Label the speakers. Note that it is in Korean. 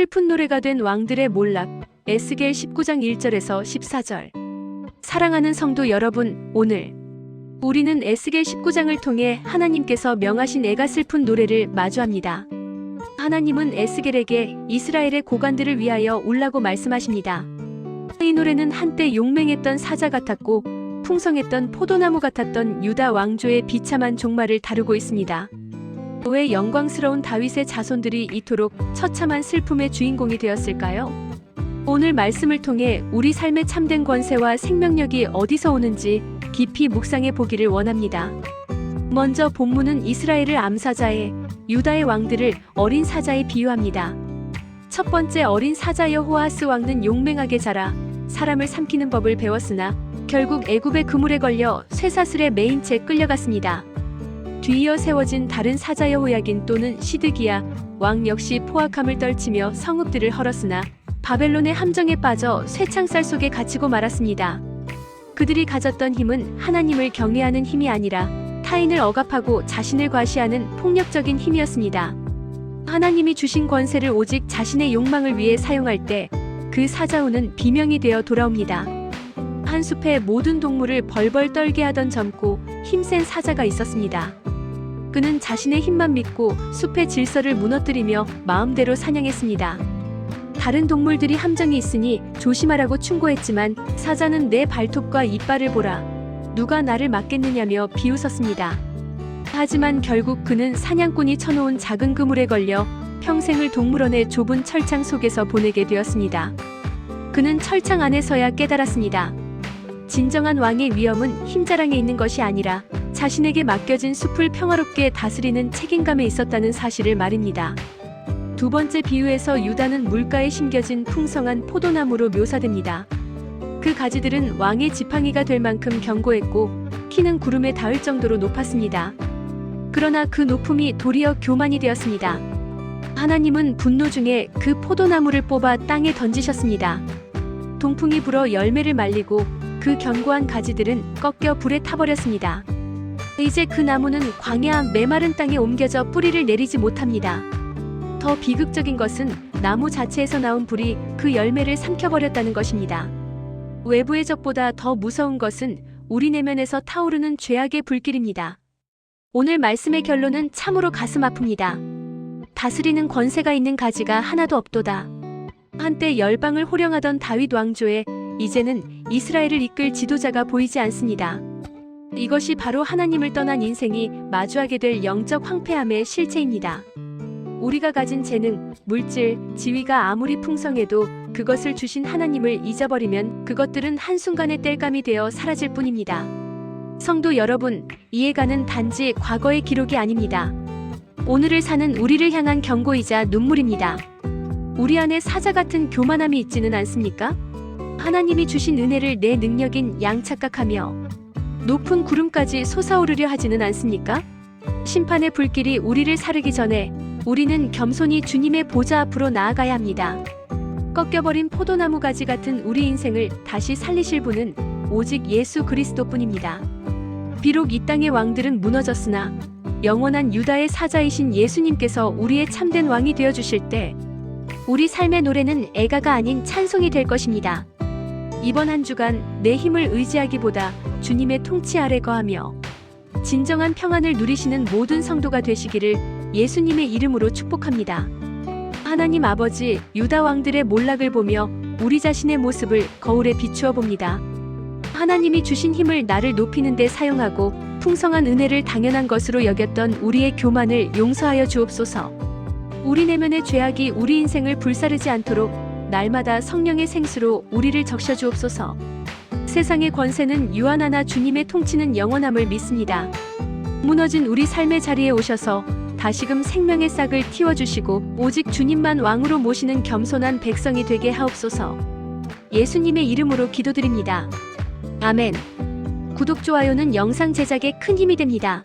Speaker 1: 슬픈 노래가 된 왕들의 몰락 에스겔 19장 1절에서 14절 사랑하는 성도 여러분 오늘 우리는 에스겔 19장을 통해 하나님께서 명하신 애가 슬픈 노래를 마주합니다. 하나님은 에스겔에게 이스라엘의 고관들을 위하여 울라고 말씀하십니다. 이 노래는 한때 용맹했던 사자 같았고 풍성했던 포도나무 같았던 유다 왕조의 비참한 종말을 다루고 있습니다. 왜 영광스러운 다윗의 자손들이 이토록 처참한 슬픔의 주인공이 되었을까요? 오늘 말씀을 통해 우리 삶의 참된 권세와 생명력이 어디서 오는지 깊이 묵상해 보기를 원합니다. 먼저 본문은 이스라엘을 암사자에 유다의 왕들을 어린 사자에 비유합니다. 첫 번째 어린 사자 여호아스 왕은 용맹하게 자라 사람을 삼키는 법을 배웠으나 결국 애굽의 그물에 걸려 쇠사슬에 매인 채 끌려갔습니다. 뒤이어 세워진 다른 사자 여 호야긴 또는 시드기야 왕 역시 포악함을 떨치며 성읍들을 헐었으나 바벨론의 함정에 빠져 쇠창살 속에 갇히고 말았습니다. 그들이 가졌던 힘은 하나님을 경외하는 힘이 아니라 타인을 억압하고 자신을 과시하는 폭력적인 힘이었습니다. 하나님이 주신 권세를 오직 자신의 욕망을 위해 사용할 때 그 사자우는 비명이 되어 돌아옵니다. 한 숲에 모든 동물을 벌벌 떨게 하던 젊고 힘센 사자가 있었습니다. 그는 자신의 힘만 믿고 숲의 질서를 무너뜨리며 마음대로 사냥했습니다. 다른 동물들이 함정이 있으니 조심하라고 충고했지만 사자는 내 발톱과 이빨을 보라. 누가 나를 막겠느냐며 비웃었습니다. 하지만 결국 그는 사냥꾼이 쳐놓은 작은 그물에 걸려 평생을 동물원의 좁은 철창 속에서 보내게 되었습니다. 그는 철창 안에서야 깨달았습니다. 진정한 왕의 위엄은 힘자랑에 있는 것이 아니라 자신에게 맡겨진 숲을 평화롭게 다스리는 책임감에 있었다는 사실을 말입니다. 두 번째 비유에서 유다는 물가에 심겨진 풍성한 포도나무로 묘사됩니다. 그 가지들은 왕의 지팡이가 될 만큼 견고했고 키는 구름에 닿을 정도로 높았습니다. 그러나 그 높음이 도리어 교만이 되었습니다. 하나님은 분노 중에 그 포도나무를 뽑아 땅에 던지셨습니다. 동풍이 불어 열매를 말리고 그 견고한 가지들은 꺾여 불에 타버렸습니다. 이제 그 나무는 광야 메마른 땅에 옮겨져 뿌리를 내리지 못합니다. 더 비극적인 것은 나무 자체에서 나온 불이 그 열매를 삼켜버렸다는 것입니다. 외부의 적보다 더 무서운 것은 우리 내면에서 타오르는 죄악의 불길입니다. 오늘 말씀의 결론은 참으로 가슴 아픕니다. 다스리는 권세가 있는 가지가 하나도 없도다. 한때 열방을 호령하던 다윗 왕조에 이제는 이스라엘을 이끌 지도자가 보이지 않습니다. 이것이 바로 하나님을 떠난 인생이 마주하게 될 영적 황폐함의 실체입니다. 우리가 가진 재능, 물질, 지위가 아무리 풍성해도 그것을 주신 하나님을 잊어버리면 그것들은 한순간의 땔감이 되어 사라질 뿐입니다. 성도 여러분, 이해가는 단지 과거의 기록이 아닙니다. 오늘을 사는 우리를 향한 경고이자 눈물입니다. 우리 안에 사자 같은 교만함이 있지는 않습니까? 하나님이 주신 은혜를 내 능력인 양 착각하며 높은 구름까지 솟아오르려 하지는 않습니까? 심판의 불길이 우리를 사르기 전에 우리는 겸손히 주님의 보좌 앞으로 나아가야 합니다. 꺾여버린 포도나무 가지 같은 우리 인생을 다시 살리실 분은 오직 예수 그리스도뿐입니다. 비록 이 땅의 왕들은 무너졌으나 영원한 유다의 사자이신 예수님께서 우리의 참된 왕이 되어 주실 때 우리 삶의 노래는 애가가 아닌 찬송이 될 것입니다. 이번 한 주간 내 힘을 의지하기보다 주님의 통치 아래 거하며 진정한 평안을 누리시는 모든 성도가 되시기를 예수님의 이름으로 축복합니다. 하나님 아버지 유다 왕들의 몰락을 보며 우리 자신의 모습을 거울에 비추어 봅니다. 하나님이 주신 힘을 나를 높이는 데 사용하고 풍성한 은혜를 당연한 것으로 여겼던 우리의 교만을 용서하여 주옵소서. 우리 내면의 죄악이 우리 인생을 불사르지 않도록 날마다 성령의 생수로 우리를 적셔 주옵소서. 세상의 권세는 유한하나 주님의 통치는 영원함을 믿습니다. 무너진 우리 삶의 자리에 오셔서 다시금 생명의 싹을 틔워주시고 오직 주님만 왕으로 모시는 겸손한 백성이 되게 하옵소서. 예수님의 이름으로 기도드립니다. 아멘. 구독, 좋아요는 영상 제작에 큰 힘이 됩니다.